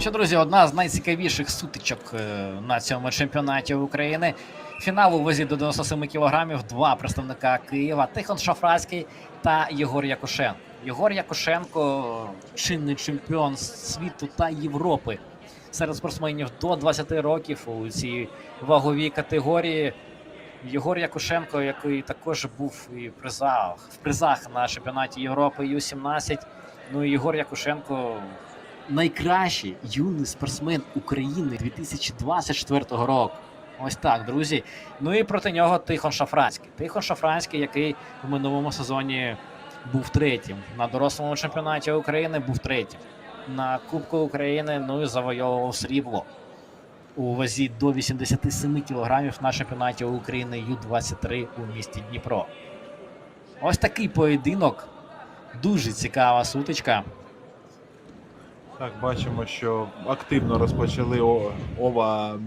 Що, друзі, одна з найцікавіших сутичок е, на цьому чемпіонаті України. Фінал у вазі до 97 кілограмів. Два представника Києва Тихон Шафрацький та Єгор Якушенко. Єгор Якушенко чинний чемпіон світу та Європи серед спортсменів до 20 років у цій ваговій категорії. Єгор Якушенко, який також був і в призах, в призах на чемпіонаті Європи Ю-17. Ну і Єгор Якушенко найкращий юний спортсмен України 2024 року. Ось так, друзі. Ну і проти нього Тихон Шафранський. Тихон Шафранський, який в минулому сезоні був третім. На дорослому чемпіонаті України був третім. На Кубку України ну і завойовував срібло у вазі до 87 кілограмів на чемпіонаті України Ю-23 у місті Дніпро. Ось такий поєдинок. Дуже цікава сутичка. Так, бачимо, що активно розпочали о- оба м,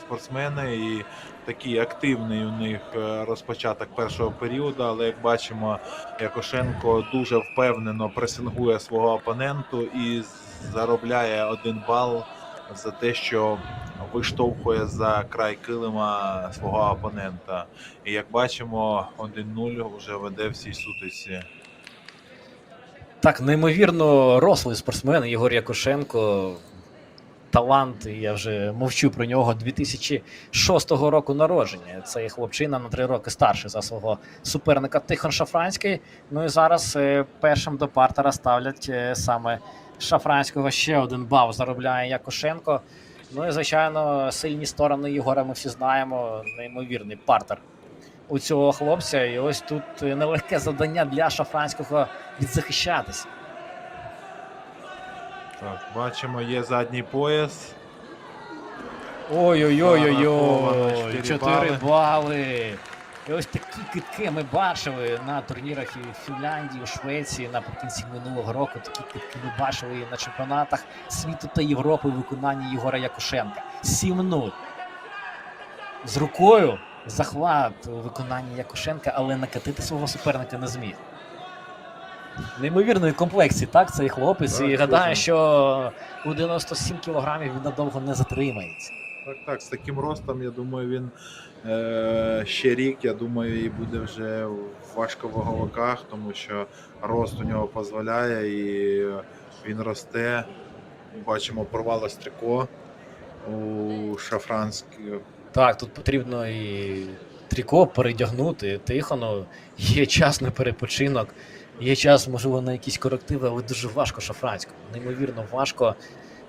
спортсмени, і такий активний у них е, розпочаток першого періоду. Але як бачимо, Якошенко дуже впевнено пресингує свого опоненту і заробляє один бал за те, що виштовхує за край килима свого опонента. І як бачимо, 1-0 вже веде в цій сутиці. Так, неймовірно рослий спортсмен Єгор Якушенко. Талант, я вже мовчу про нього 2006 року народження. Цей хлопчина на три роки старший за свого суперника Тихон Шафранський. Ну і зараз е, першим до партера ставлять е, саме Шафранського. Ще один бал заробляє Якушенко. Ну і звичайно, сильні сторони Єгора ми всі знаємо. Неймовірний партер у цього хлопця. І ось тут е, нелегке завдання для Шафранського відзахищатися. Так, бачимо, є задній пояс. Ой-ой-ой-ой-ой, Зараховано 4 бали. бали. І ось такі китки ми бачили на турнірах і в Фінляндії, у Швеції наприкінці минулого року. Такі китки ми бачили і на чемпіонатах світу та Європи у виконанні Єгора Якушенка. 7-0. З рукою захват у виконанні Якушенка, але накатити свого суперника не зміг. Неймовірної комплекції, так, цей хлопець. Так, і гадаю, що у 97 кілограмів він надовго не затримається. Так, так, з таким ростом, я думаю, він е, ще рік, я думаю, і буде вже в важковаговиках, тому що рост у нього дозволяє і він росте. Бачимо, порвалось трико у Шафранській. Так, тут потрібно і тріко передягнути. Тихону. Є час на перепочинок, є час, можливо, на якісь корективи, але дуже важко шафранському. Неймовірно важко.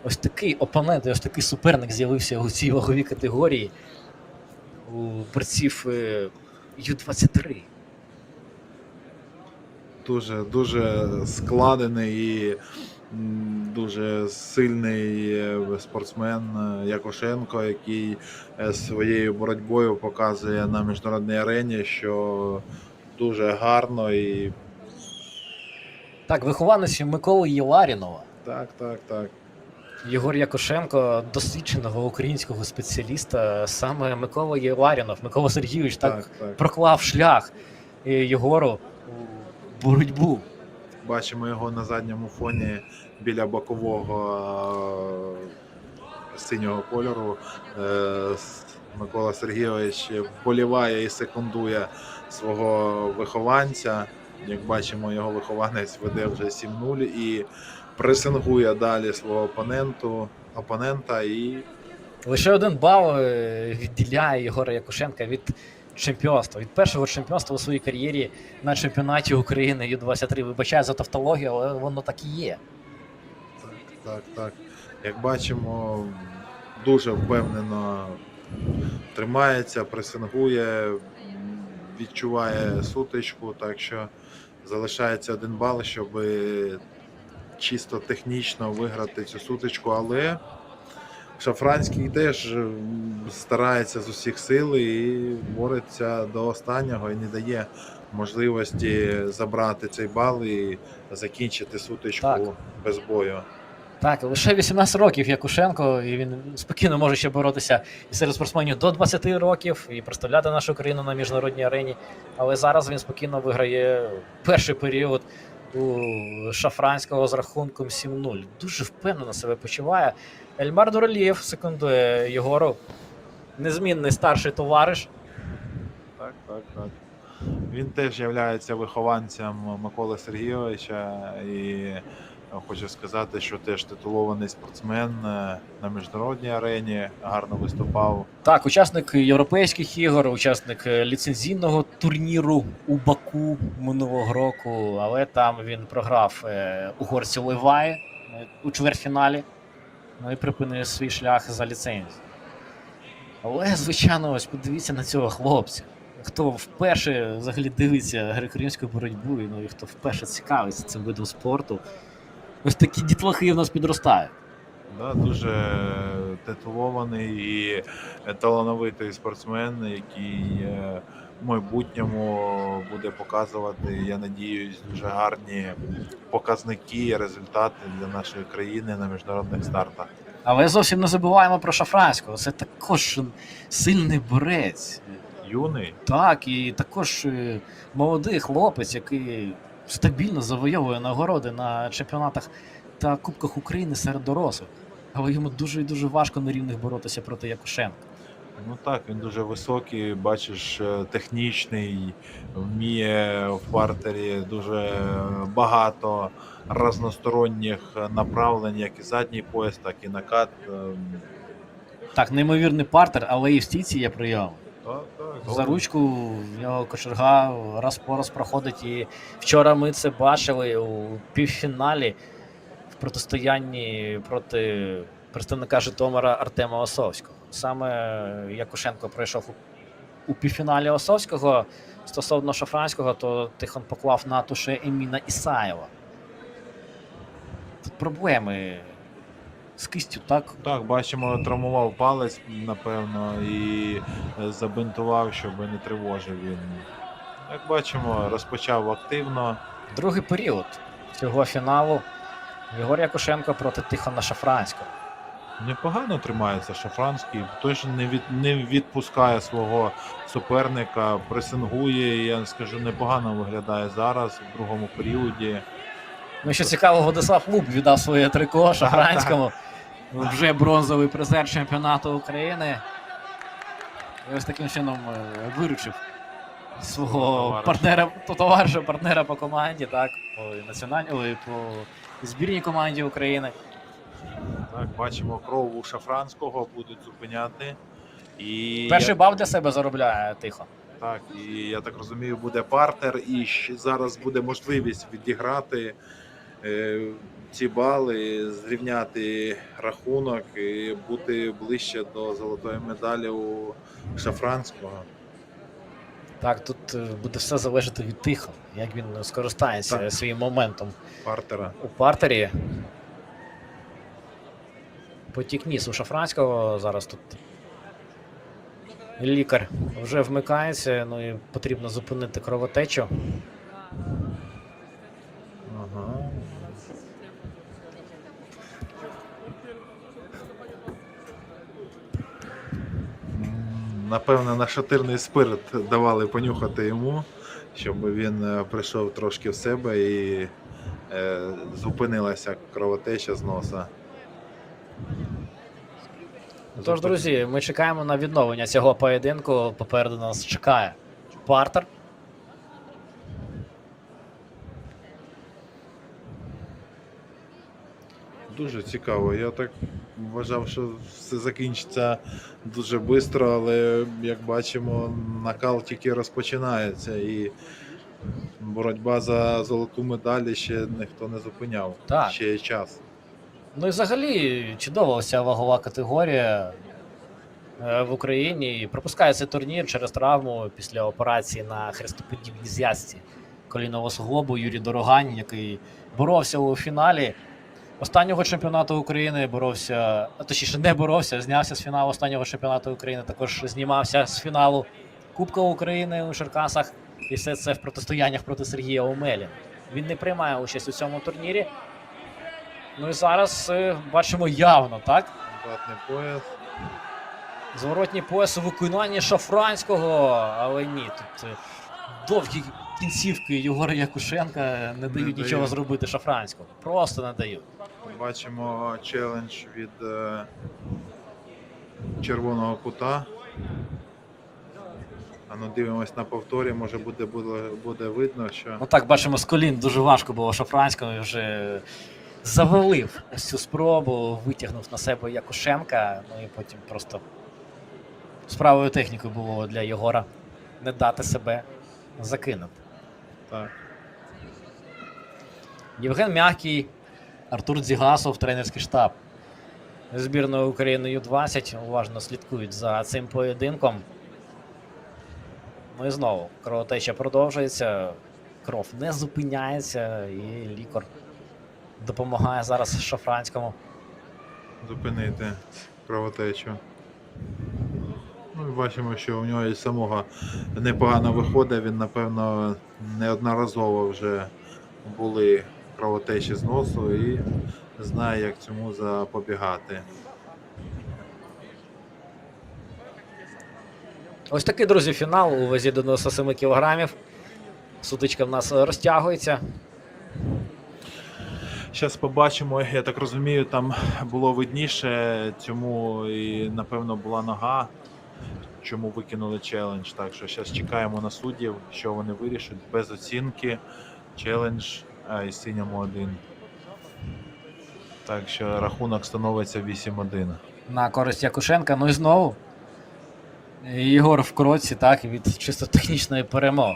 Ось такий опонент, ось такий суперник з'явився у цій ваговій категорії у борців е, Ю-23. Дуже, дуже складений і дуже сильний е, спортсмен е, Якошенко, який е, своєю боротьбою показує на міжнародній арені, що дуже гарно і Так, вихованець Миколи Єларінова. так, так, так. Єгор Якошенко, досвідченого українського спеціаліста, саме Микола Єларінов, Микола Сергійович так, Так, так. проклав шлях Єгору у боротьбу. Бачимо його на задньому фоні біля бокового е, синього кольору. Е, Микола Сергійович вболіває і секундує свого вихованця. Як бачимо, його вихованець веде вже 7-0 і пресингує далі свого опоненту, опонента і Лише один бал е, відділяє Єгора Якушенка від чемпіонства, від першого чемпіонства у своїй кар'єрі на чемпіонаті України Ю-23. Вибачаю за тавтологію, але воно так і є. Так, так, так. Як бачимо, дуже впевнено тримається, пресингує, відчуває сутичку, так що залишається один бал, щоб чисто технічно виграти цю сутичку, але Шафранський теж старається з усіх сил і бореться до останнього і не дає можливості забрати цей бал і закінчити сутичку Так. без бою. Так, лише 18 років Якушенко, і він спокійно може ще боротися і серед спортсменів до 20 років і представляти нашу країну на міжнародній арені. Але зараз він спокійно виграє перший період у Шафранського з рахунком 7-0. Дуже впевнено себе почуває. Ельмар Дуралієв секундує Єгору. Незмінний старший товариш. Так, так, так. Він теж є вихованцем Миколи Сергійовича і хочу сказати, що теж титулований спортсмен е, на міжнародній арені, гарно виступав. Так, учасник європейських ігор, учасник е, ліцензійного турніру у Баку минулого року, але там він програв е, угорцю Леваї е, у чвертьфіналі. Ну і припинив свій шлях за ліцензію. Але, звичайно, ось подивіться на цього хлопця. Хто вперше взагалі дивиться греко-римську боротьбу, ну і хто вперше цікавиться цим видом спорту, ось такі дітлахи в нас підростають. Да, дуже титулований і талановитий спортсмен, який е, в майбутньому буде показувати, я надіюсь, дуже гарні показники і результати для нашої країни на міжнародних стартах. Але зовсім не забуваємо про Шафранського. Це також сильний борець. Юний, Так, і також е, молодий хлопець, який стабільно завойовує нагороди на чемпіонатах та Кубках України серед дорослих. Але йому дуже і дуже важко на рівних боротися проти Якушенка. Ну так, він дуже високий, бачиш, е, технічний, вміє в партері дуже багато разносторонніх направлень, як і задній пояс, так і накат. Ем, Так, неймовірний партер, але і в стійці є прийом. Так, так, За ручку в нього кочерга раз по раз проходить. І вчора ми це бачили у півфіналі в протистоянні проти представника Житомира Артема Осовського. Саме Якушенко пройшов у, у півфіналі Осовського. Стосовно Шафранського, то Тихон поклав на туше Еміна Ісаєва. Тут проблеми з кистю, так? Так, бачимо, травмував палець, напевно, і е, забинтував, щоб не тривожив він. Як бачимо, розпочав активно. Другий період цього фіналу. Єгор Якушенко проти Тихона Шафранського. Непогано тримається Шафранський, теж не, від, не відпускає свого суперника, пресингує. Я скажу, непогано виглядає зараз в другому періоді. Ну, що цікаво, Владислав Луб віддав своє трико Шафранському. Вже бронзовий призер чемпіонату України. І ось таким чином е, виручив свого Товариша. партнера, то товариша, партнера по команді, так, по національній, по збірній команді України. Так, бачимо, кров у Шафранського будуть зупиняти. І Перший я- бал для себе заробляє Тихон. Так, і я так розумію, буде партер, і зараз буде можливість відіграти е, ці бали, зрівняти рахунок і бути ближче до золотої медалі у Шафранського. Так, тут е, буде все залежати від Тихона, як він скористається Так. своїм моментом Партера. у партері. Потік ніс у Шафранського зараз тут. Лікар вже вмикається, ну і потрібно зупинити кровотечу. Ага. Напевно, нашатирний спирт давали понюхати йому, щоб він е, прийшов трошки в себе і е, зупинилася кровотеча з носа. Тож, друзі, ми чекаємо на відновлення цього поєдинку. Попереду нас чекає партер. Дуже цікаво. Я так вважав, що все закінчиться дуже швидко, але як бачимо, накал тільки розпочинається і боротьба за золоту медаль ще ніхто не зупиняв. Так. Ще є час. Ну і взагалі чудова ця вагова категорія е, в Україні. Пропускає цей турнір через травму після операції на хрестоподібній зв'язці колінового суглобу Юрій Дорогань, який боровся у фіналі останнього чемпіонату України. Боровся, а точніше, не боровся, знявся з фіналу останнього чемпіонату України. Також знімався з фіналу Кубка України у Черкасах. І все це в протистояннях проти Сергія Омелі. Він не приймає участь у цьому турнірі. Ну і зараз е, бачимо явно, так? Платний пояс. Зворотній пояс у виконанні Шафранського, але ні, тут е, довгий кінцівки Єгора Якушенка не дають Не нічого дають. зробити Шафранському. Просто не дають. Бачимо челендж від е, червоного кута. А ну дивимось на повторі, може буде, буде, буде видно, що Ну так, бачимо, з колін дуже важко було Шафранському вже завалив ось цю спробу, витягнув на себе Якушенка, ну і потім просто справою технікою було для Єгора не дати себе закинути. так. Євген Мягкий, Артур Дзігасов, тренерський штаб збірної України Ю-20 уважно слідкують за цим поєдинком. Ну і знову кровотеча продовжується, кров не зупиняється, і лікар допомагає зараз Шафранському. зупинити кровотечу. Ну, бачимо, що у нього і самого непогано виходить. Він, напевно, неодноразово вже були кровотечі з носу і знає, як цьому запобігати. Ось такий, друзі, фінал у вазі до 97 кілограмів. Сутичка в нас розтягується. Зараз побачимо, я так розумію, там було видніше, цьому і напевно була нога, чому викинули челендж. Так що зараз чекаємо на суддів, що вони вирішать. Без оцінки. Челендж а, і синьому один. Так що рахунок становиться 8-1. на користь Якушенка. Ну і знову. Єгор в кроці, так, від чисто технічної перемоги.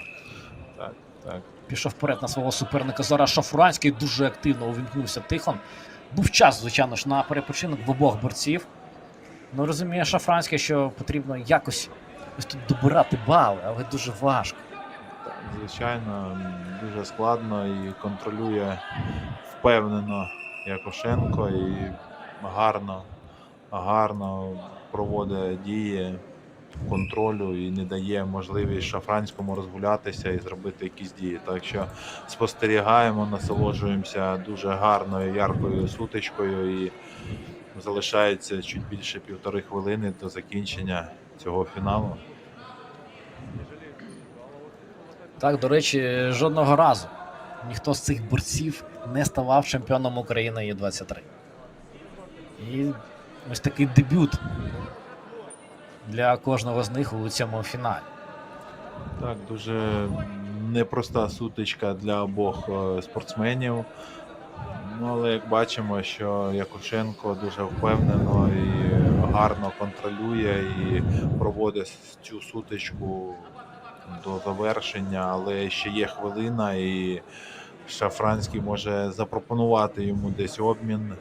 Так, так. Пішов вперед на свого суперника. Зараз Шафуранський дуже активно увімкнувся Тихон. Був час, звичайно ж, на перепочинок в обох борців. Ну розуміє Шафранський, що потрібно якось ось тут добирати бали, але дуже важко. Звичайно, дуже складно і контролює впевнено Якошенко і гарно, гарно проводить дії контролю і не дає можливість Шафранському розгулятися і зробити якісь дії. Так що спостерігаємо, насолоджуємося дуже гарною, яркою сутичкою і залишається чуть більше півтори хвилини до закінчення цього фіналу. Так, до речі, жодного разу ніхто з цих борців не ставав чемпіоном України Є23. І ось такий дебют для кожного з них у цьому фіналі. Так, дуже непроста сутичка для обох е, спортсменів. Ну, але як бачимо, що Якушенко дуже впевнено і гарно контролює і проводить цю сутичку до завершення, але ще є хвилина, і Шафранський може запропонувати йому десь обмін,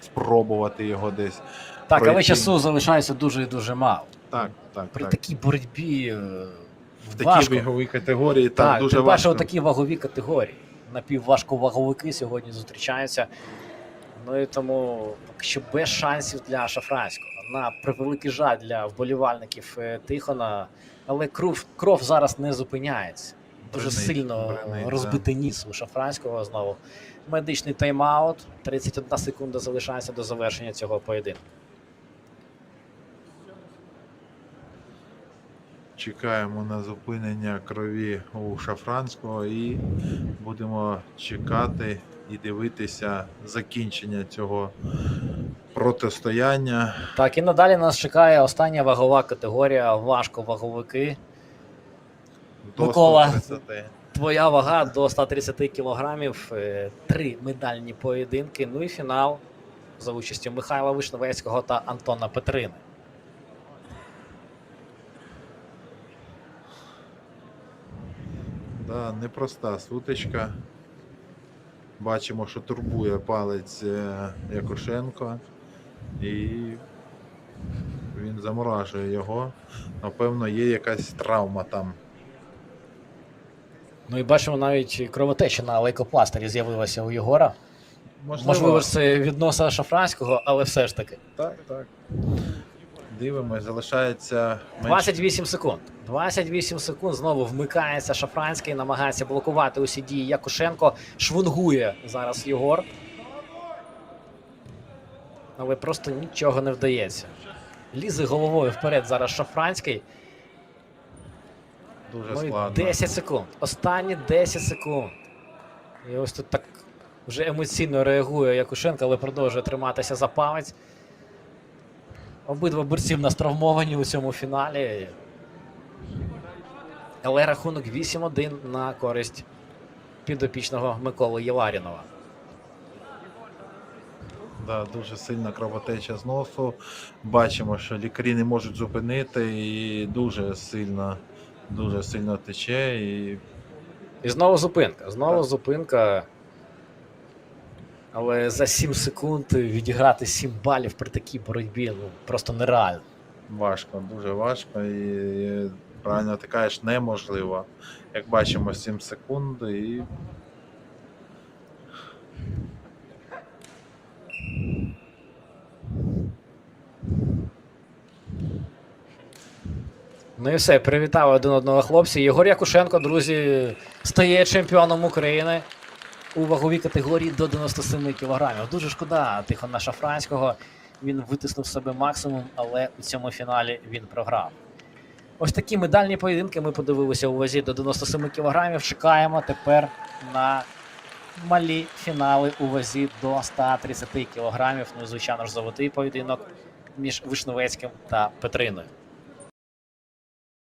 спробувати його десь. Так, але часу залишається дуже і дуже мало. Так, так, При так. такій боротьбі е, В такій важко. віговій категорії так, Так, дуже паче важко. такі вагові категорії. Напівважковаговики сьогодні зустрічаються. Ну і тому поки що без шансів для Шафранського. На превеликий жаль для вболівальників е, Тихона, але кров, кров зараз не зупиняється. Дуже Бринить, сильно бринить, розбитий ніс у Шафранського знову. Медичний тайм-аут. 31 секунда залишається до завершення цього поєдинку. Чекаємо на зупинення крові у Шафранського і будемо чекати і дивитися закінчення цього протистояння. Так, і надалі нас чекає остання вагова категорія важковаговики. до Микола. 130. Твоя вага до 130 кілограмів, е, три медальні поєдинки, ну і фінал за участю Михайла Вишневецького та Антона Петрини. Да, непроста сутичка. Бачимо, що турбує палець е, Якушенко. І він заморажує його. Напевно, є якась травма там. Ну і бачимо, навіть кровотеча на лейкопластирі з'явилася у Єгора. Можливо, Можливо, це від носа Шафранського, але все ж таки. Так, так. Дивимось, залишається менше 28 секунд. 28 секунд знову вмикається Шафранський, намагається блокувати усі дії Якушенко. Швунгує зараз Єгор. Але просто нічого не вдається. Лізе головою вперед зараз Шафранський. дуже Ну складно. 10 секунд. Останні 10 секунд. І ось тут так вже емоційно реагує Якушенко, але продовжує триматися за палець. Обидва борці в нас травмовані у цьому фіналі. Але рахунок 8-1 на користь підопічного Миколи Єларінова. Да, дуже сильна кровотеча з носу. Бачимо, що лікарі не можуть зупинити і дуже сильно, дуже сильно тече. І І знову зупинка. Знову Так. зупинка. Але за 7 секунд відіграти 7 балів при такій боротьбі ну, просто нереально. важко, дуже важко. І правильно ти кажеш, неможливо. Як бачимо, 7 секунд і Ну і все, привітали один одного хлопці. Єгор Якушенко, друзі, стає чемпіоном України у ваговій категорії до 97 кілограмів. Дуже шкода Тихона Шафранського. Він витиснув себе максимум, але у цьому фіналі він програв. Ось такі медальні поєдинки ми подивилися у вазі до 97 кілограмів. Чекаємо тепер на малі фінали у вазі до 130 кілограмів. Ну і звичайно ж золотий поєдинок між Вишневецьким та Петриною.